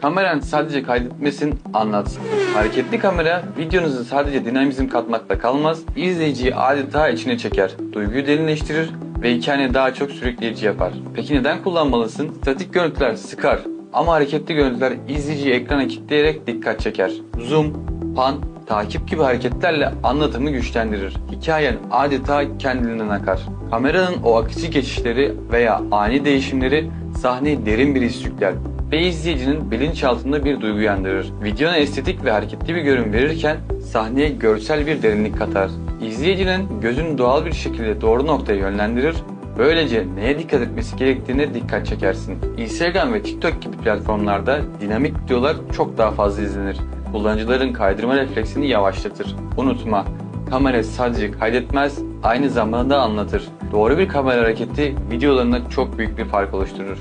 Kameran sadece kaydetmesin, anlatsın. Hareketli kamera videonuzu sadece dinamizm katmakla kalmaz, izleyiciyi adeta içine çeker, duyguyu derinleştirir ve hikayeni daha çok sürükleyici yapar. Peki neden kullanmalısın? Statik görüntüler sıkar ama hareketli görüntüler izleyiciyi ekrana kilitleyerek dikkat çeker. Zoom, pan, takip gibi hareketlerle anlatımı güçlendirir. Hikayen adeta kendiliğinden akar. Kameranın o akıcı geçişleri veya ani değişimleri sahneye derin bir his yükler ve izleyicinin bilinçaltında bir duygu uyandırır. Videona estetik ve hareketli bir görün verirken sahneye görsel bir derinlik katar. İzleyicinin gözünü doğal bir şekilde doğru noktaya yönlendirir Böylece neye dikkat etmesi gerektiğine dikkat çekersin. Instagram ve TikTok gibi platformlarda dinamik videolar çok daha fazla izlenir. Kullanıcıların kaydırma refleksini yavaşlatır. Unutma, kamera sadece kaydetmez, aynı zamanda da anlatır. Doğru bir kamera hareketi videolarında çok büyük bir fark oluşturur.